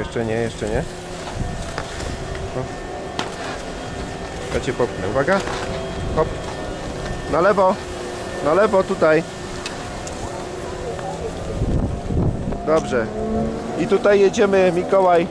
jeszcze nie, jeszcze nie. O. Ja cię popchnę. Uwaga. Hop. Na lewo. Na lewo tutaj. Dobrze. I tutaj jedziemy, Mikołaj.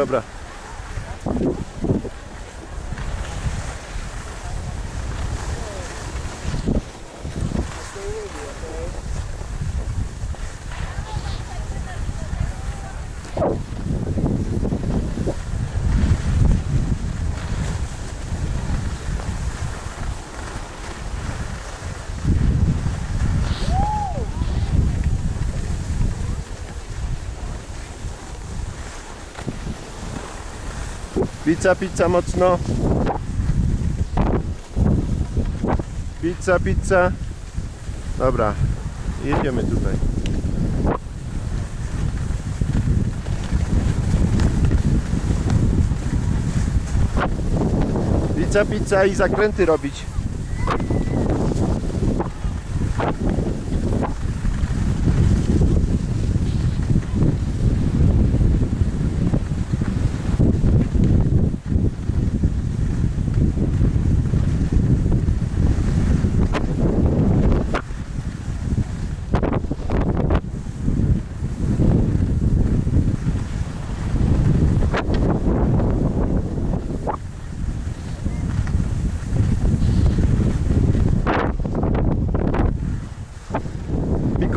Dobra. Pizza, pizza mocno. Pizza, pizza. Dobra, jedziemy tutaj. Pizza, pizza i zakręty robić.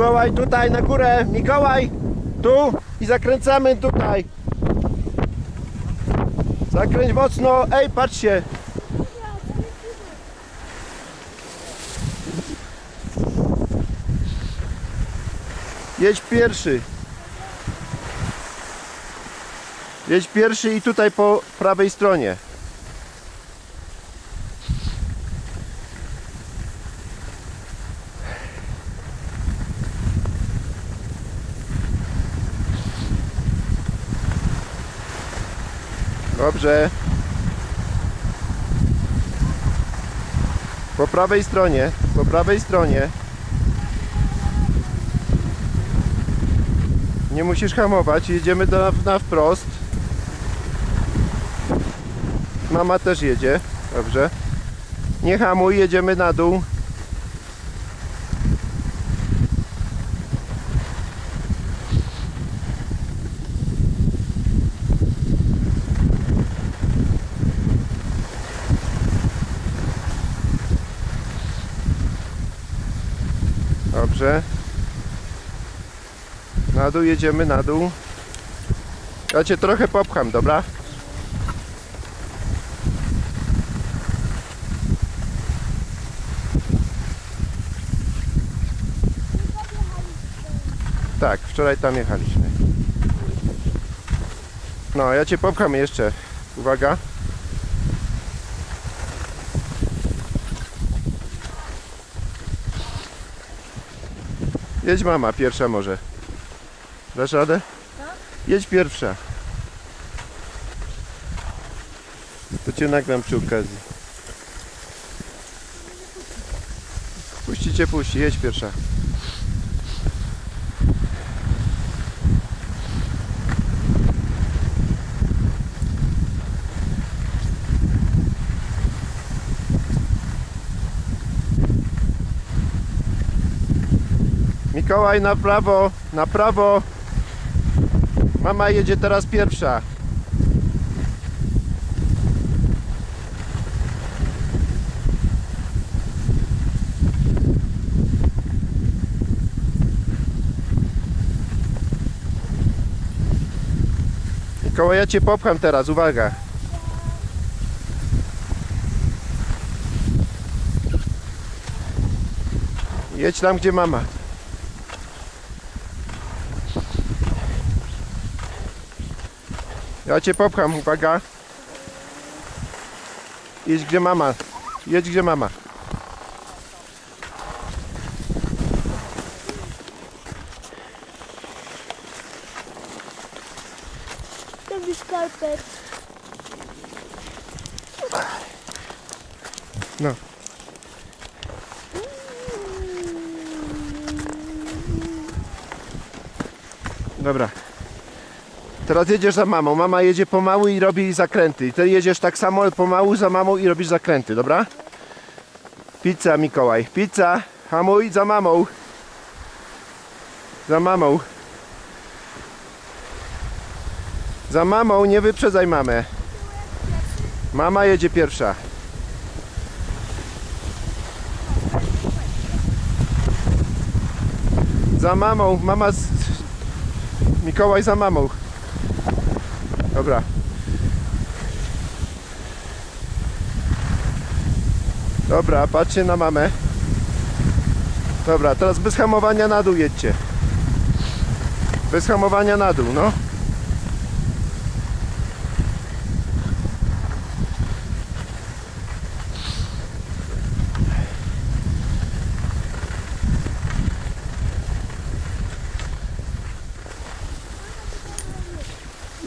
Mikołaj tutaj na górę, Mikołaj tu i zakręcamy tutaj. Zakręć mocno, ej patrzcie. Jedź pierwszy. Jedź pierwszy i tutaj po prawej stronie. Dobrze. Po prawej stronie, po prawej stronie. Nie musisz hamować, jedziemy do, na wprost. Mama też jedzie, dobrze. Nie hamuj, jedziemy na dół. Dobrze. Na dół jedziemy, na dół. Ja cię trochę popcham, dobra? Tak, wczoraj tam jechaliśmy. No, ja cię popcham jeszcze. Uwaga. Jedź mama, pierwsza może. Dasz radę? Jedź pierwsza. To cię nagram przy okazji. Puści cię, puści, jedź pierwsza. Mikołaj na prawo, na prawo. Mama jedzie teraz pierwsza. Mikołaj, ja cię popcham teraz, uwaga. Jedź tam, gdzie mama. Ja cię popcham, uwaga. Jedź gdzie mama. Jedź gdzie mama. Robi skarpet. No. Dobra. Teraz jedziesz za mamą. Mama jedzie pomału i robi zakręty. I ty jedziesz tak samo pomału za mamą i robisz zakręty, dobra? Pizza, Mikołaj. Pizza. Hamuj za mamą. Za mamą. Za mamą, nie wyprzedzaj mamę. Mama jedzie pierwsza. Za mamą, mama z... Mikołaj za mamą. Dobra. Dobra, patrzcie na mamę. Dobra, teraz bez hamowania na dół jedźcie. Bez hamowania na dół, no.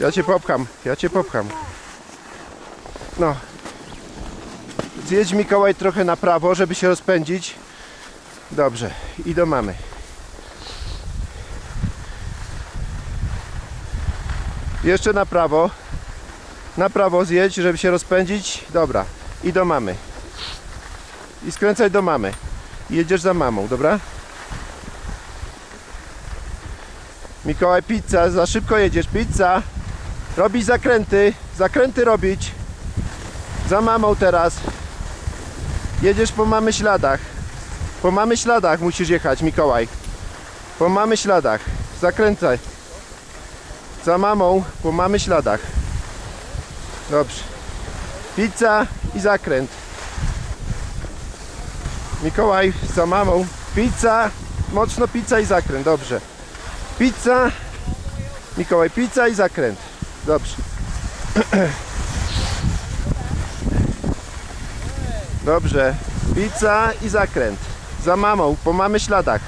Ja cię popcham, ja cię popcham. No. Zjedź Mikołaj trochę na prawo, żeby się rozpędzić. Dobrze, i do mamy. Jeszcze na prawo. Na prawo zjedź, żeby się rozpędzić. Dobra, i do mamy. I skręcaj do mamy. I jedziesz za mamą, dobra? Mikołaj, pizza, za szybko jedziesz, pizza. Robić zakręty, zakręty robić. Za mamą teraz. Jedziesz po mamy śladach. Po mamy śladach musisz jechać, Mikołaj. Po mamy śladach. Zakręcaj. Za mamą, po mamy śladach. Dobrze. Pizza i zakręt. Mikołaj, za mamą. Pizza, mocno pizza i zakręt. Dobrze. Pizza. Mikołaj, pizza i zakręt. Dobrze. Dobrze. Pizza i zakręt. Za mamą, po mamy śladach.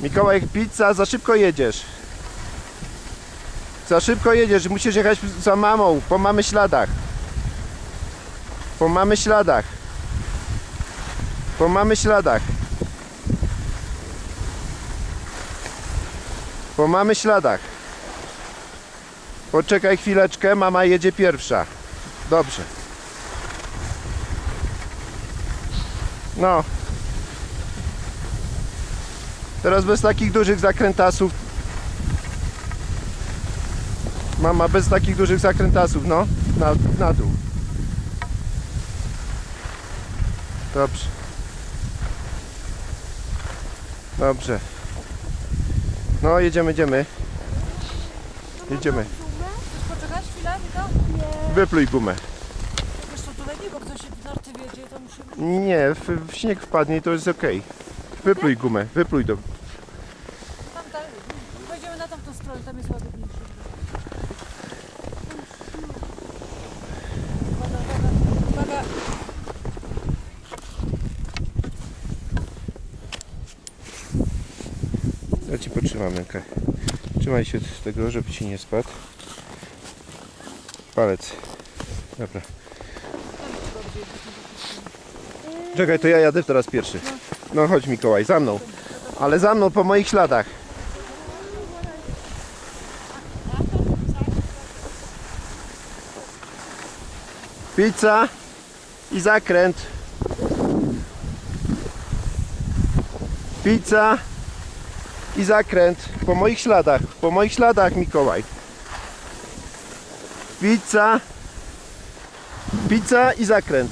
Mikołaj, pizza, za szybko jedziesz. Za szybko jedziesz, musisz jechać za mamą, po mamy śladach. Po mamy śladach. Po mamy śladach. Po mamy śladach. Poczekaj chwileczkę, mama jedzie pierwsza. Dobrze. No. Teraz bez takich dużych zakrętasów. Mama, bez takich dużych zakrętasów, no. Na, na dół. Dobrze. Dobrze. No, jedziemy, jedziemy. Jedziemy. Wypluj gumę. Wiesz co, tutaj nie, bo ktoś się w narty wiedzie, to musi... Nie, w, w śnieg wpadnie i to jest ok. Wypluj gumę, wypluj do. Tam dalej, pojedziemy na tamtą stronę, tam jest ładniejszy. Uwaga, uwaga, uwaga. Ja ci potrzymam rękę. Trzymaj się z tego, żeby ci nie spadł. Palec. Dobra. Czekaj, to ja jadę teraz pierwszy. No chodź Mikołaj, za mną. Ale za mną po moich śladach. Pizza i zakręt. Pizza i zakręt po moich śladach, po moich śladach Mikołaj. Pizza, pizza i zakręt.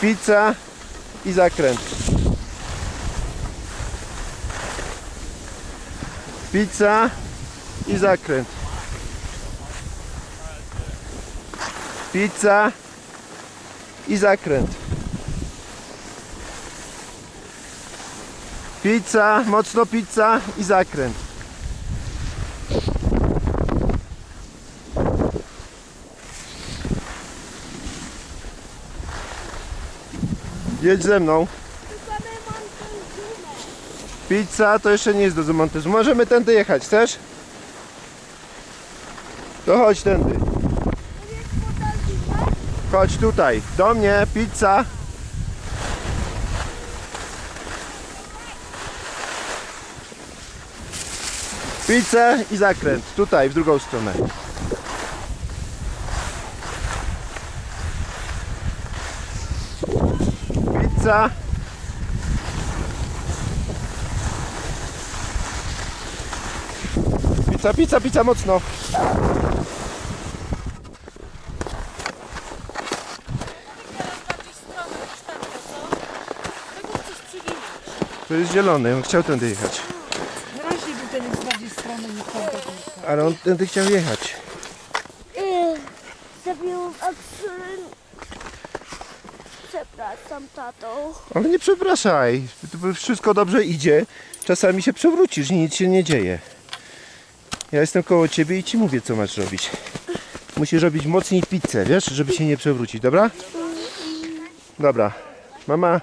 Pizza i zakręt. Pizza i zakręt. Pizza i zakręt. Pizza, mocno pizza i zakręt. Jedź ze mną. Pizza to jeszcze nie jest do zamontażu. Możemy tędy jechać, chcesz? To chodź tędy. Chodź tutaj, do mnie, pizza. Pizzę i zakręt, tutaj, w drugą stronę. Pizza. Pizza, pizza, pizza mocno. To jest zielony, on chciał tędy jechać. Wyraźnie był ten jest bardziej strony niż tamte. Ale on tędy chciał jechać. Ale nie przepraszaj, tu wszystko dobrze idzie. Czasami się przewrócisz i nic się nie dzieje. Ja jestem koło ciebie i ci mówię, co masz robić. Musisz robić mocniej pizzę, wiesz, żeby się nie przewrócić, dobra? Dobra. Mama,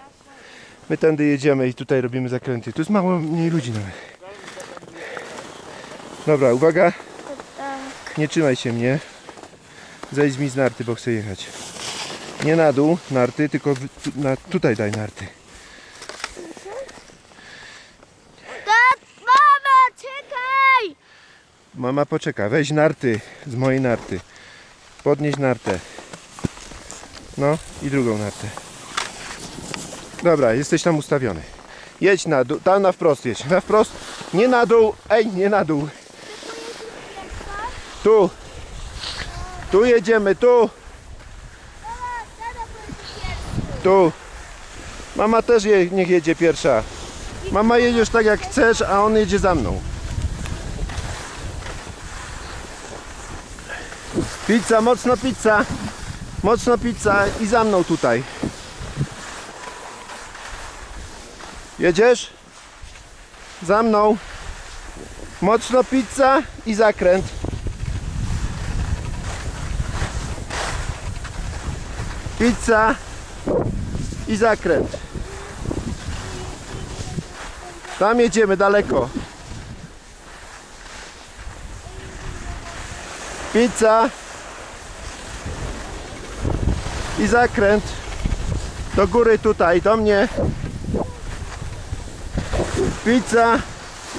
my tędy jedziemy i tutaj robimy zakręty. Tu jest mało mniej ludzi nawet. Dobra, uwaga. Tak. Nie trzymaj się mnie. Zejdź mi z narty, bo chcę jechać. Nie na dół narty, tylko tu, na, tutaj daj narty. Mama, czekaj! Mama poczeka, weź narty z mojej narty. Podnieś nartę. No i drugą nartę. Dobra, jesteś tam ustawiony. Jedź na dół, tam na wprost jedź. Na wprost, nie na dół, ej, nie na dół. Tu. Tu jedziemy, tu, tu. Mama też je, niech jedzie pierwsza. Mama jedziesz tak jak chcesz, a on jedzie za mną. Pizza, mocno pizza. Mocno pizza i za mną tutaj. Jedziesz? Za mną. Mocno pizza i zakręt. Pizza i zakręt. Tam jedziemy daleko. Pizza i zakręt do góry tutaj, do mnie. Pizza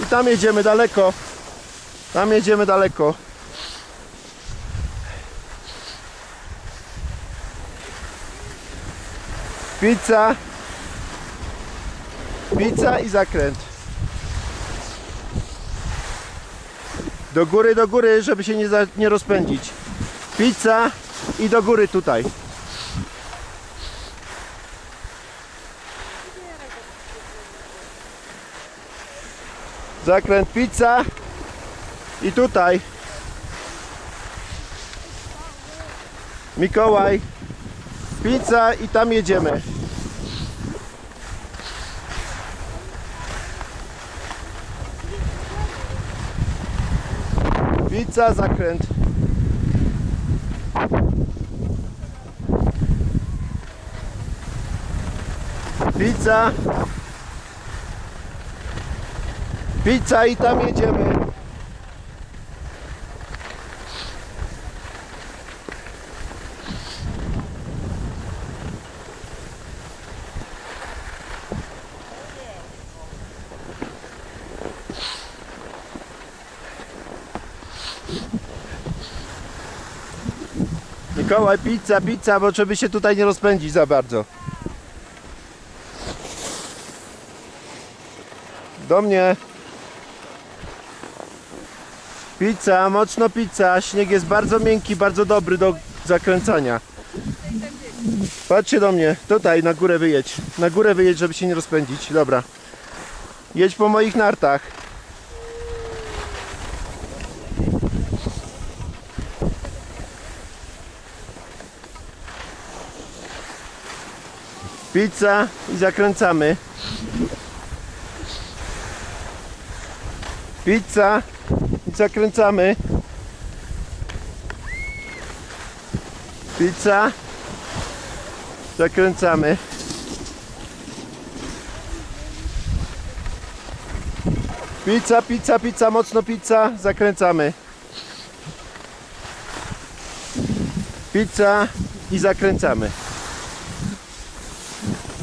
i tam jedziemy daleko. Tam jedziemy daleko. Pizza. Pizza i zakręt. Do góry, do góry, żeby się nie, za, nie rozpędzić. Pizza i do góry tutaj. Zakręt pizza i tutaj. Mikołaj. Pizza i tam jedziemy. Pizza, zakręt. Pizza. Pizza i tam jedziemy. Mikołaj, pizza, pizza, bo żeby się tutaj nie rozpędzić za bardzo. Do mnie. Pizza, mocno pizza. Śnieg jest bardzo miękki, bardzo dobry do zakręcania. Patrzcie do mnie. Tutaj na górę wyjedź. Na górę wyjedź, żeby się nie rozpędzić. Dobra. Jedź po moich nartach. Pizza i zakręcamy. Pizza i zakręcamy. Pizza. Zakręcamy. Pizza, pizza, pizza, mocno pizza. Zakręcamy. Pizza i zakręcamy.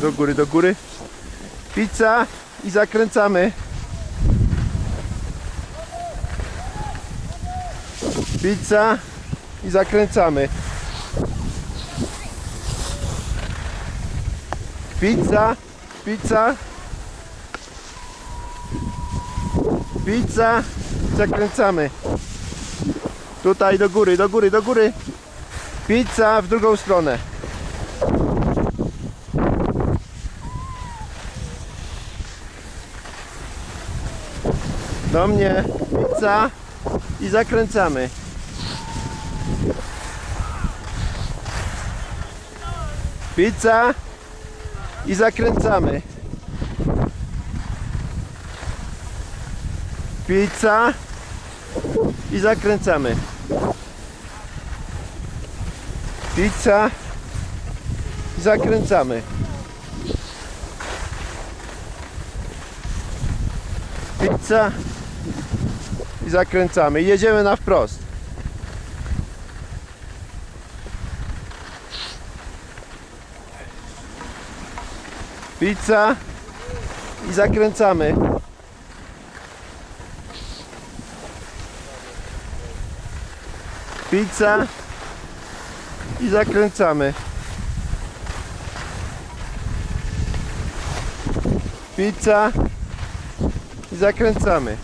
Do góry, do góry. Pizza i zakręcamy. Pizza i zakręcamy. Pizza, pizza. Pizza, zakręcamy. Tutaj do góry, do góry, do góry. Pizza w drugą stronę. Do mnie pizza i zakręcamy. Pizza i zakręcamy. Pizza i zakręcamy. Pizza i zakręcamy. Pizza zakręcamy. Jedziemy na wprost. Pizza i zakręcamy. Pizza i zakręcamy. Pizza i zakręcamy.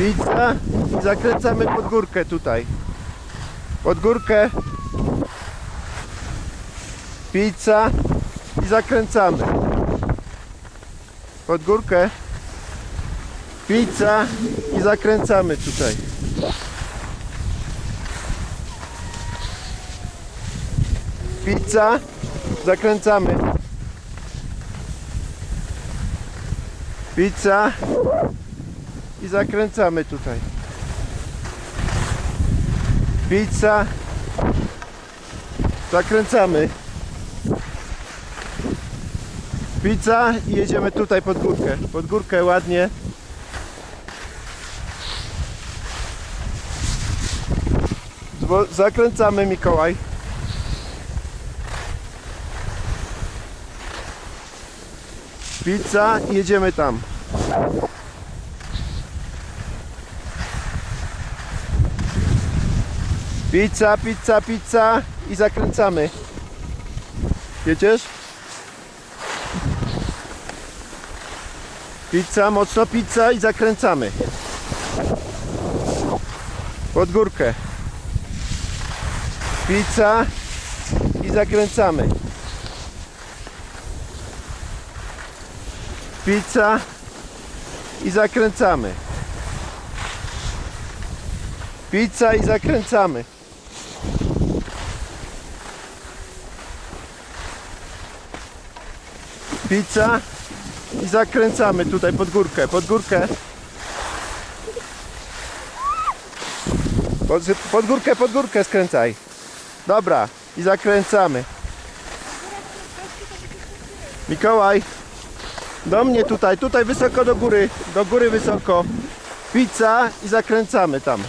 Pizza i zakręcamy pod górkę tutaj. Pod górkę. Pizza i zakręcamy. Pod górkę. Pizza i zakręcamy tutaj. Pizza, zakręcamy. Pizza i zakręcamy tutaj. Pizza, zakręcamy. Pizza i jedziemy tutaj pod górkę. Pod górkę ładnie. Zakręcamy Mikołaj. Pizza i jedziemy tam. Pizza, pizza, pizza i zakręcamy. Jedziesz? Pizza, mocno pizza i zakręcamy. Pod górkę. Pizza i zakręcamy. Pizza i zakręcamy. Pizza i zakręcamy. Pizza i zakręcamy tutaj pod górkę, pod górkę. Pod, pod górkę, pod górkę skręcaj. Dobra, i zakręcamy. Mikołaj, do mnie tutaj, tutaj wysoko do góry, do góry wysoko. Pizza i zakręcamy tam.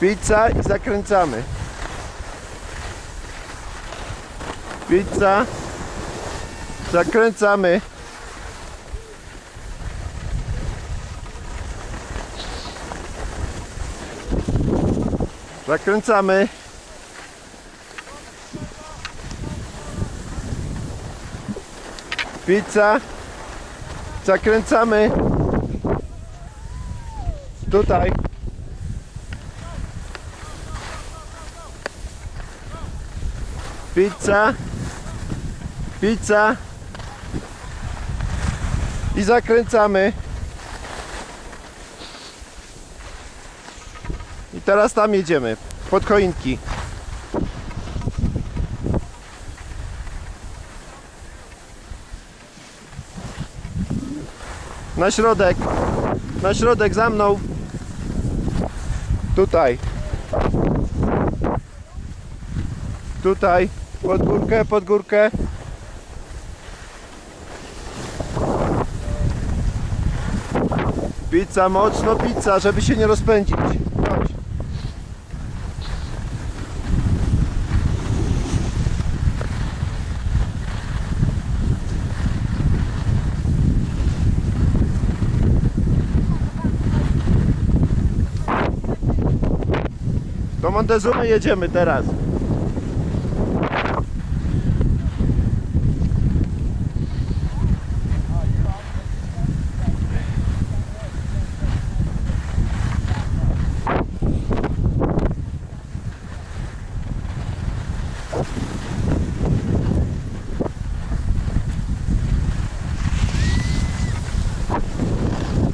Pizza i zakręcamy. Pizza. Zakręcamy. Zakręcamy. Pizza. Zakręcamy. Tutaj. Pizza. Pizza. I zakręcamy. I teraz tam jedziemy. Pod choinki. Na środek. Na środek za mną. Tutaj. Tutaj, pod górkę, pod górkę. Pizza, mocno pizza, żeby się nie rozpędzić. Chodź. Do Montezuma jedziemy teraz.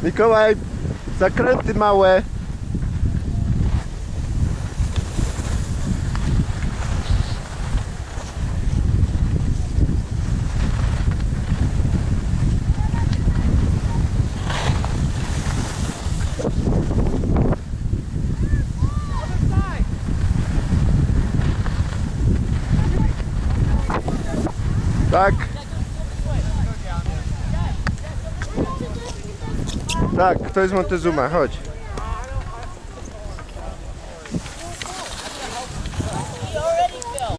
Mikołaj, zakręty małe. Tak. Tak, to jest Montezuma, chodź.